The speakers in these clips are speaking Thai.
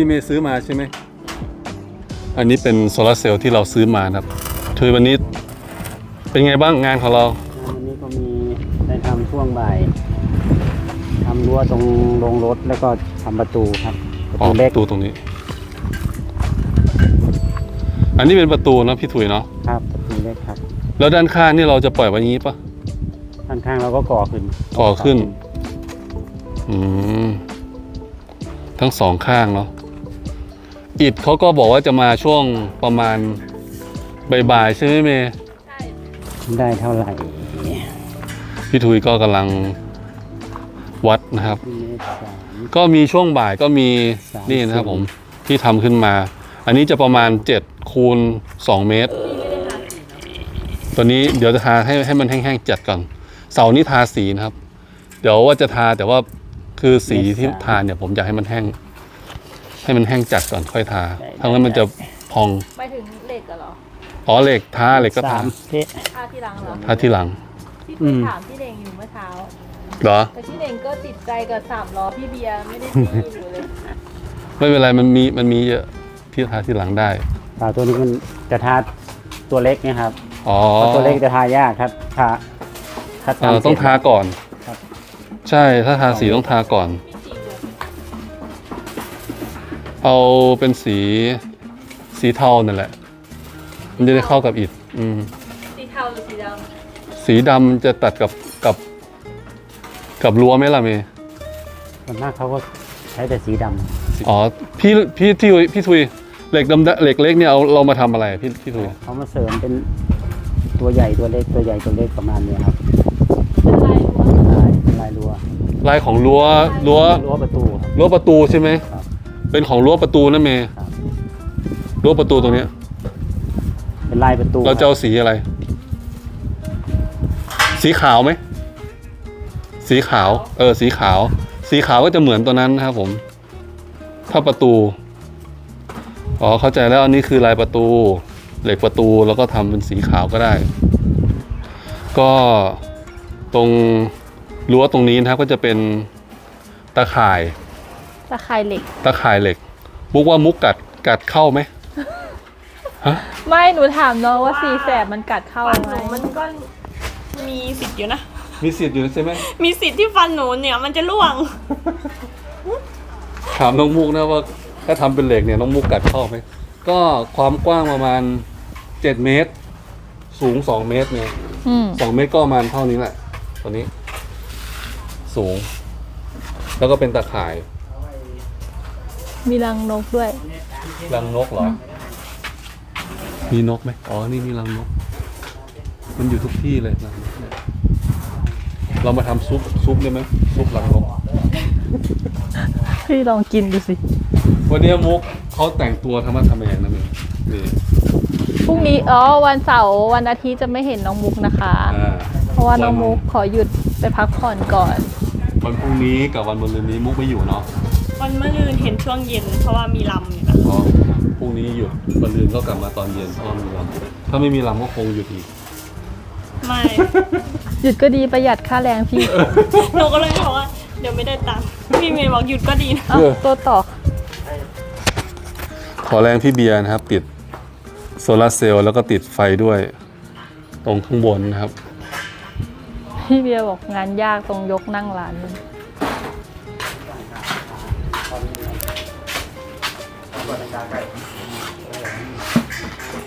ที่เมย์ซื้อมาใช่ไหม อันนี้เป็นโซลาร์เซลล์ที่เราซื้อมานะครับทุยวันนี้เป็นไงบ้างงานของเรา วันนี้ก็มีได้ทำช่วงบ่ายทำรั้วตรงโรงรถแล้วก็ทำประตูครับประอ๋อตูปเล็กระตูตรงนี้ อันนี้เป็นประตูเนอะพี่ถุยเนาะ ครับประตูเล็กครับแล้วด้านข้างนี่เราจะปล่อยไว้อย่างนี้ปะข้างๆเราก็ก่อขึ้นก่อขึ้น อืม ทั้งสองข้างเนาะ อิดเขาก็บอกว่าจะมาช่วงประมาณบ่ายๆใช่ไหมเมย์ได้เท่าไหร่พี่ถุยก็กำลังวัดนะครับเมตรสามก็มีช่วงบ่ายก็มีสามนี่นะครับสี่ผมที่ทำขึ้นมา อันนี้จะประมาณ7คูณ2เมตร ตัวนี้เดี๋ยวจะทาให้ให้มันแห้งๆจัดก่อนเสานี้ทาสีนะครับ เดี๋ยวว่าจะทาแต่ว่าคือสีที่ทาเนี่ยผมอยากให้มันแห้ง ให้มันแห้งจัดก่อนค่อยทาถ้างั้นมันจะพองไปถึงเหล็กอะเหรออ๋อเหล็กทาเหล็กก็สาทามเอ๊ะทาที่หลังเหรอทาที่หลังที่อืไปมถามพี่เดงอยู่เมื่อเช้า เหรอ แต่พี่เดงก็ติดใจกับสามล้อพี่เบียร์ไม่ได้ซื้ออยู่เลย ไม่เป็นไรมันมีมันมีเยอะพี่ทาที่หลังได้ฝาตัวนี้มันจะทาตัวเล็กเนะครับอ๋อเพราะตัวเล็กจะทายากครับทาถ้าเออทำต้องเสร็จ ทาก่อน ครับ ใช่ถ้าทาสีต้องทาก่อน เอาเป็นสีสีเทานั่นแหละ มันจะได้เข้ากับอิฐอืมสีเทาหรือสีดสีดำจะตัดกับกับ กับรั้วไหมล่ะเมย์ส่วนมากเขาก็ใช้แต่สีดำอ๋อพี่พี่ที่พี่ทุยเหล็กดำเหล็กเล็กเนี่ยเอาเรามาทำอะไรพี่พี่ทุยเขามาเสริมเป็นตัวใหญ่ตัวเล็กตัวใหญ่ตัวเล็กประมาณนี้ครับำเป็นลายรั้วลายเป็นลายรั้วลายของรั้วรั้วรั้วประตูครับรั้วประตูใช่ไหมครับ เป็นของรั้วประตูนะเมย์ครับ รั้วประตูตรงเนี้ย เป็นลายประตูเราจะเอาสีอะไร สีขาวไหม สีขาว เออ สีขาว สีขาวก็จะเหมือนตัวนั้นนะครับผม ถ้าประตู อ๋อ เข้าใจแล้วอันนี้คือลายประตู เหล็กประตูแล้วก็ทำเป็นสีขาวก็ได้ ก็ตรงรั้วตรงนี้นะครับก็จะเป็นตะข่าย ตะข่ายเหล็ก ตะข่ายเหล็ก มุกว่ามุกกัดกัดเข้าไหมไม่หนูถามน้องว่าสีแสบมันกัดเข้าฟันไหหมนูมันก็มีสิทธิ์อยู่นะ มีสิทธิ์อยู่ใช่ไหมมีสิทธิ์ที่ฟันหนูเนี่ยมันจะร่วง ถามน้องมุกนะว่า ถ้าทำเป็นเหล็กเนี่ยน้องมุกกัดเข้าไหมก็ความกว้างประมาณเจ็ดเมตร สูงสองเมตรเนี่ย อืมสองเมตรก็ประมาณเท่านี้แหละตัวนี้ สูง แล้วก็เป็นตะข่าย มีรังนกด้วย รังนกเหรอ มีนกไหมอ๋อ นี่มีรังนก มันอยู่ทุกที่เลยรังนกเนี่ยเรามาทำซุปซุปได้ไหมซุปรังนก พี่ลองกินดูสิ วันนี้มุกเขาแต่งตัวธรรมะทำแมงนะเมย์นี่พรุ่งนี้ อ๋อ วันเสาร์วันอาทิตย์จะไม่เห็นน้องมุกนะคะ อ่าเพราะว่าน้องมุกขอหยุดไปพักผ่อนก่อน วันพรุ่งนี้กับวันมะรืนนี้มุกไม่อยู่เนาะ วันมะรืนเห็นช่วงเย็น เพราะว่ามีลำอยู่นะเพราะพรุ่งนี้หยุดมะรืนก็กลับมาตอนเย็นเพราะว่ามีลำถ้าไม่มีลำก็คงหยุดอีก ไม่หยุดก็ดีประหยัดค่าแรงพี่หนูก็เลยบอกว่าเดี๋ยวไม่ได้ตังค์พี่เมย์บอกหยุดก็ดีนะ เอ้าตัวต่อ ขอแรงพี่เบียร์นะครับ ติดโซลาร์เซลล์แล้วก็ติดไฟด้วย ตรงข้างบนนะครับ พี่เบียร์บอกงานยากตรงยกนั่งร้านนี่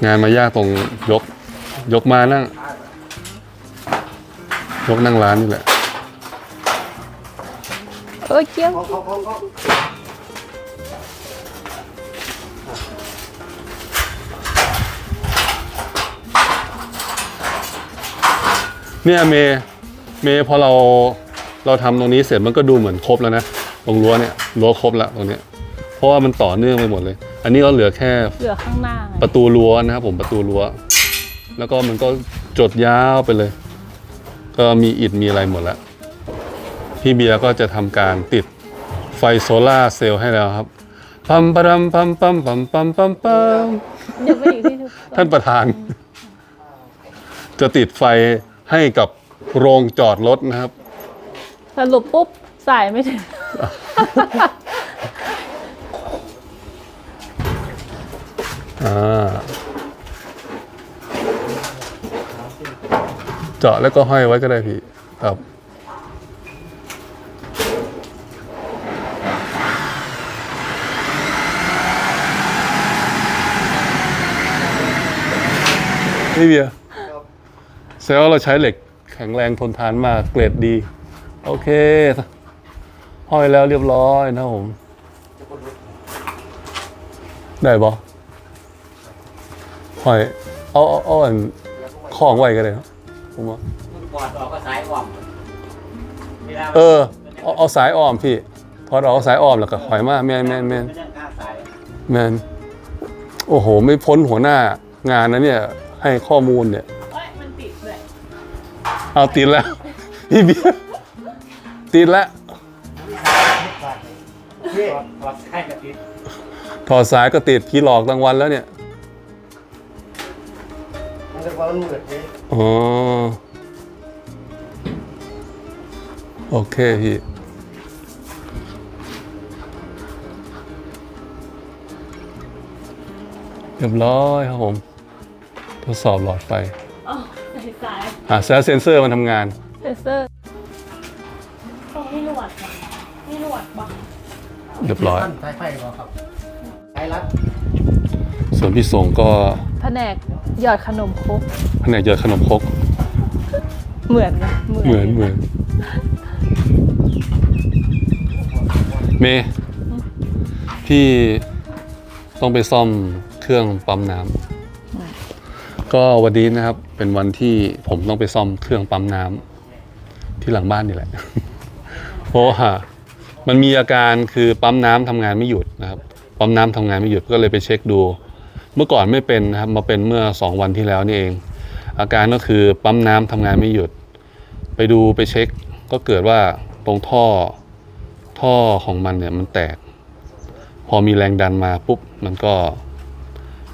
งานมายากตรงยก ยกมานั่ง ยกนั่งร้านนี่แหละเออเกี้ยวเนี่ยเมย์เมย์พอเราเราทำตรงนี้เสร็จมันก็ดูเหมือนครบแล้วนะตรงรั้วเนี่ยรั้วครบแล้วตรงเนี้ยเพราะว่ามันต่อเนื่องไปหมดเลย อันนี้ก็เหลือแค่เหลือข้างหน้าไงประตูรั้วนะครับผมประตูรั้ว แล้วก็มันก็จดยาวไปเลย ก็มีอิฐมีอะไรหมดแล้ว พี่เบียร์ก็จะทำการติดไฟโซล่าร์เซลล์ให้แล้วครับปัมปะรัมปัมปัมปัมปัมปัมปัมเดี๋ยวไปอีกที่ทุกคนท่านประธาน จะติดไฟให้กับโรงจอดรถนะครับ สรุปปุ๊บสายไม่ถึง อ่าเจาะแล้วก็ห้อยไว้ก็ได้พี่ครับนี่เบียร์แสดงว่าเราใช้เหล็กแข็งแรงทนทานมากเกรดดี โอเค ห้อยแล้วเรียบร้อยนะผม ได้ปะ ห้อยเอาเอาเอาอันของไว้ก็ได้ครับผมว่ากอดออกก็สายอ่อมเวลาเออเอาเอาสายอ้อมพี่ถอดออกเอาสายอ้อมแล้วก็หอยมาแมนแมนแมนไม่ต้องกล้าสายแมนโอ้โห ไม่พ้นหัวหน้างานนะเนี่ย ให้ข้อมูลเนี่ย เอ้ยมันติดเลยเอาติดแล้ว พี่เบียร์ติดแล้วพี่กอดสายกับติดถอดสายก็ติดพี่หลอกรางวัลแล้วเนี่ย มันจะว่ามันเหมือนพี่อ๋อ โอเคพี่ เรียบร้อยครับผม ทดสอบหลอดไฟอ๋อใส่สายหาแซเซนเซอร์มันทำงาน เซนเซอร์ตรงนี้หนวดค่ะนี่หนวดบังเรียบร้อยสายไฟเหรอครับสายรัด ส่วนพี่ส่งก็แผนกหยอดขนมครกแผนกเยอะขนมครกเหมือนไหมเหมือนเหมือนเมย์พี่ต้องไปซ่อมเครื่องปั๊มน้ำก็วันนี้นะครับ เป็นวันที่ผมต้องไปซ่อมเครื่องปั๊มน้ำที่หลังบ้านนี่แหละเพราะว่ามันมีอาการคือปั๊มน้ำทำงานไม่หยุดนะครับ ปั๊มน้ำทำงานไม่หยุดก็เลยไปเช็คดู เมื่อก่อนไม่เป็นนะครับมาเป็นเมื่อสองวันที่แล้วนี่เอง อาการก็คือปั๊มน้ำทำงานไม่หยุด ไปดูไปเช็คก็เกิดว่าตรงท่อท่อของมันเนี่ยมันแตก พอมีแรงดันมาปุ๊บมันก็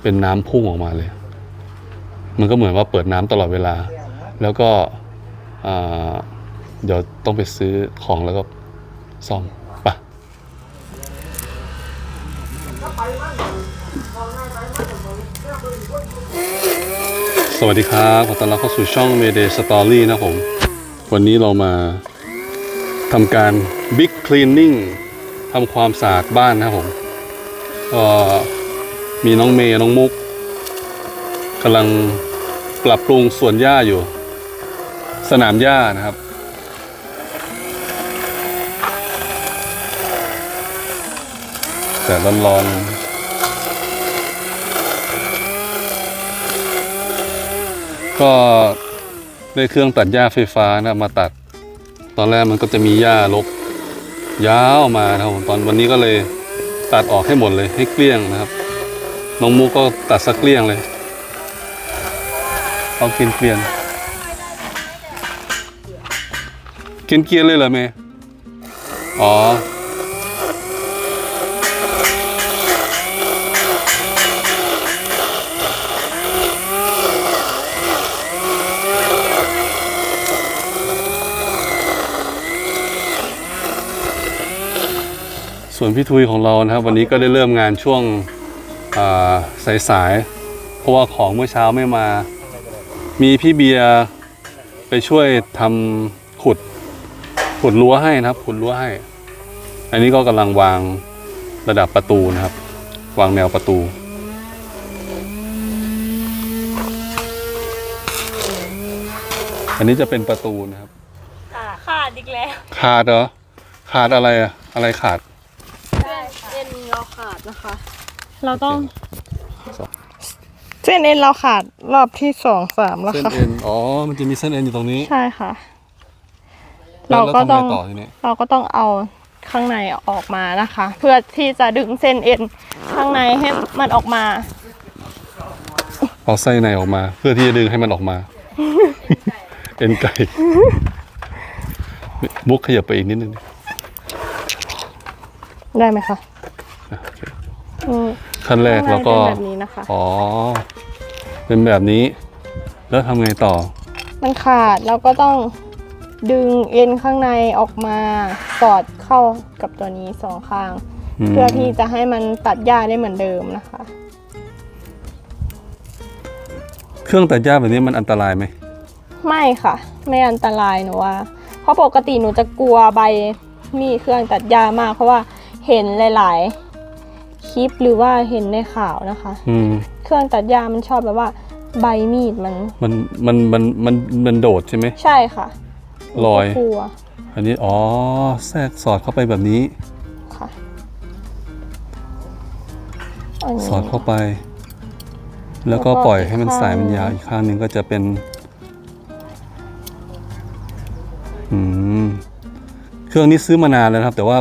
เป็นน้ำพุ่งออกมาเลย มันก็เหมือนว่าเปิดน้ำตลอดเวลา แล้วก็เดี๋ยวต้องไปซื้อของแล้วก็ซ่อม สวัสดีครับขอต้อนรับเข้าสู่ช่อง Mayday Story นะผม วันนี้เรามาทำการ Big Cleaning ทำความสะอาดบ้านนะครับผมก็มีน้องเมย์น้องมุกกำลังปรับปรุงสวนหญ้าอยู่ สนามหญ้านะครับ แต่ร้อนๆ ก็ได้เครื่องตัดหญ้าไฟฟ้านะมาตัด ตอนแรกมันก็จะมีหญ้ารกยาวมาครับผมตอนวันนี้ก็เลยตัดออกให้หมดเลยให้เกลี้ยงนะครับน้องมุกก็ตัดสักเกลี้ยงเลยเอาเกลียนเกลียนเกลียนเกลียนเลยเหรอเมย์อ๋อ ส่วนพี่ทุยของเรานะครับ วันนี้ก็ได้เริ่มงานช่วงอ่าสายๆเพราะว่าของเมื่อเช้าไม่มา มีพี่เบียร์ไปช่วยทำขุดขุดรั้วให้นะครับขุดรั้วให้ อันนี้ก็กำลังวางระดับประตูนะครับ วางแนวประตูอันนี้จะเป็นประตูนะครับ ขาดอีกแล้ว ขาดเหรอ ขาดอะไรอะอะไรขาด เอ็นเราขาด นะคะ เราต้องสองเส้นเอ็นเราขาดรอบที่สองสามแล้วเส้นค่ะ เอ็นอ๋อ มันจะมีเส้นเอ็นอยู่ตรงนี้ ใช่ค่ะ แล้วเราก็แล้วทำไงต้องต่อทีนี้ เราก็ต้องเอาข้างในออกมานะคะ เพื่อที่จะดึงเส้นเอ็นข้างในให้มันออกมา เอาไส้ในออกมา เพื่อที่จะดึงให้มันออกมา เอ็นไก่มุกขยับไปอีกนิดนึงได้ไหมคะ อะโอเคอืม ขั้นแรกแล้วก็ข้างในเป็นแบบนี้นะคะอ๋อเป็นแบบนี้ แล้วทำไงต่อ มันขาดแล้วก็ต้องดึงเอ็นข้างในออกมาสอดเข้ากับตัวนี้สองข้างอืมเพื่อที่จะให้มันตัดหญ้าได้เหมือนเดิมนะคะ เครื่องตัดหญ้าแบบนี้มันอันตรายไหมไม่ค่ะ ไม่อันตรายหนูว่า เพราะปกติหนูจะกลัวใบมีดเครื่องตัดหญ้ามาก เพราะว่าเห็นหลาย ๆ คลิปหรือว่าเห็นในข่าวนะคะ อืม เครื่องตัดหญ้ามันชอบแบบว่า ใบมีดมัน มันมันมันมันมันโดดใช่ไหม ใช่ค่ะหนูรก็อย กลัวอันนี้อ๋อแทรกสอดเข้าไปแบบนี้ ค่ะอันนี้ สอดเข้าไป แล้วก็แล้วก็ปล่อยให้มันอีกข้าง สายมันยาวอีกข้างหนึ่งก็จะเป็น อืม เครื่องนี้ซื้อมานานแล้วนะครับ แต่ว่า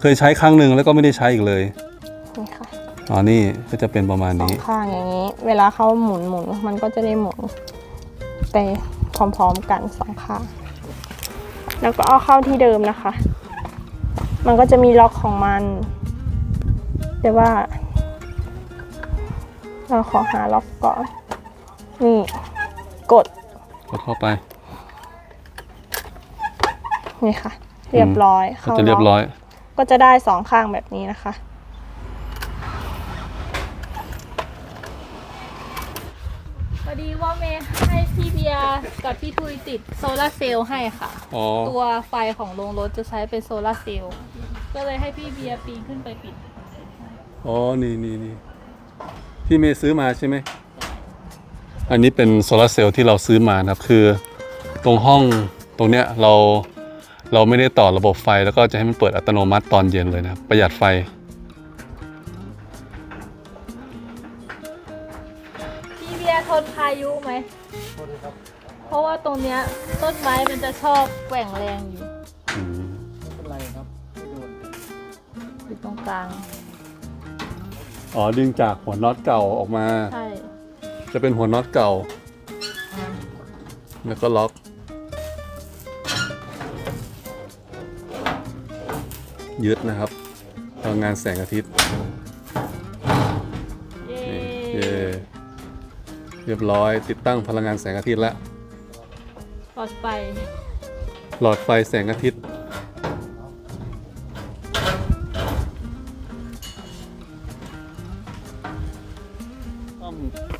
เคยใช้ครั้งหนึ่งแล้วก็ไม่ได้ใช้อีกเลยนี่ค่ะ อ๋อนี่ก็จะเป็นประมาณสองนี้ ข้างอย่างนี้ เวลาเขาหมุนหมุนมันก็จะได้หมุนไปพร้อมๆกันสองข้างแล้วก็เอาเข้าที่เดิมนะคะ มันก็จะมีล็อกของมัน แต่ว่า เราขอหาล็อกก่อน นี่ กด กดเข้าไปนี่ค่ะ เรียบร้อยก็เข้าจะเรียบล็ร้อกอย ก็จะได้สองข้างแบบนี้นะคะ พอดีว่า เมย์ให้พี่เบียร์กับพี่ทุยติดโซลาร์เซลล์ให้ค่ะ อ๋อ ตัวไฟของโรงรถจะใช้เป็นโซลาร์เซลล์ก็เลยให้พี่เบียร์ปีนขึ้นไปปิด อ๋อ นี่นี่นี่ที่เมย์ซื้อมาใช่ไหม อันนี้เป็นโซลาร์เซลล์ที่เราซื้อมานะครับ คือตรงห้องตรงเนี้ยเราเราไม่ได้ต่อระบบไฟแล้วก็จะให้มันเปิดอัตโนมัติตอนเย็นเลยนะครับประหยัดไฟ พี่เบียร์ทนพายุไหม ทนครับเพราะว่าตรงเนี้ยต้นไม้มันจะชอบแกว่งแรงอยู่อืมอยู่ตรงกลาง อ๋อดึงจากหัวน็อตเก่าออกมา ใช่ จะเป็นหัวน็อตเก่า แล้วก็ล็อก ยึดนะครับพลังงานแสงอาทิตย์เย้ เรียบร้อย ติดตั้งพลังงานแสงอาทิตย์แล้วปลอดไฟหลอดไฟแสงอาทิตย์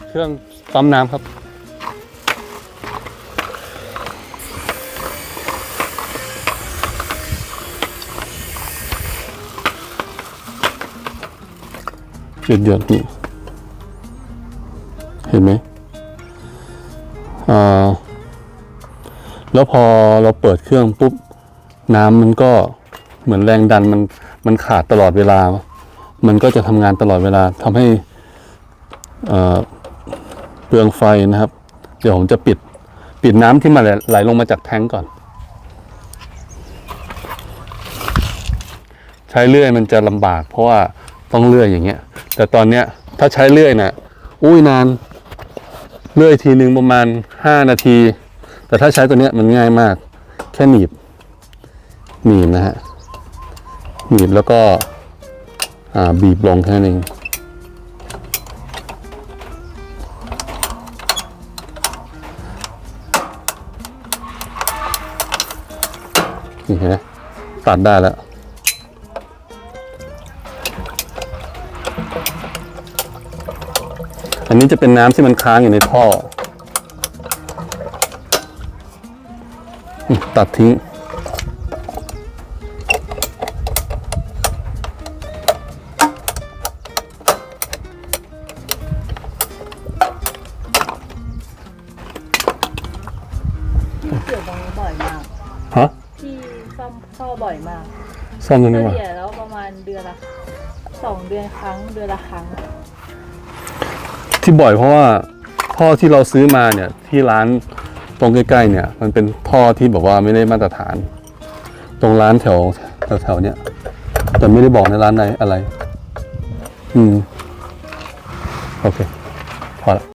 เครื่องปั๊มน้ำครับ หยดหยดๆนี่ เห็นไหม อ่าแล้วพอเราเปิดเครื่องปุ๊บน้ำมันก็เหมือนแรงดันมันมันขาดตลอดเวลา มันก็จะทำงานตลอดเวลาทำให้เปลืองไฟนะครับ เดี๋ยวผมจะปิดปิดน้ำที่มันไหลไหลลงมาจากแทงก่อน ใช้เลื่อยมันจะลำบาก เพราะว่าต้องเลื่อยอย่างเงี้ย แต่ตอนเนี้ยถ้าใช้เลื่อยน่ะอุ้ยนาน เลื่อยทีหนึ่งประมาณ 5 นาที แต่ถ้าใช้ตัวเนี้ยมันง่ายมาก แค่หนีบ หนีบนะฮะ หนีบแล้วก็อ่าบีบลงแค่นั้นเองนี่เห็นไหมตัดได้แล้ว อันนี้จะเป็นน้ำที่มันค้างอยู่ในท่ออืมตัดทิ้ง เกี่ยวตรงนี้บ่อยมาก ฮะที่ซ่อมท่อบ่อยมากซ่อมตรงเฉนี้วะลี่ยแล้วประมาณเดือนละสองเดือนครั้งเดือนละครั้ง ที่บ่อยเพราะว่าท่อที่เราซื้อมาเนี่ยที่ร้านตรงใกล้ๆเนี่ย มันเป็นท่อที่แบบว่าไม่ได้มาตรฐาน ตรงร้านแถวแถวๆเนี่ยแต่ไม่ได้บอกในร้านไหนอะไร อืม โอเค พอละ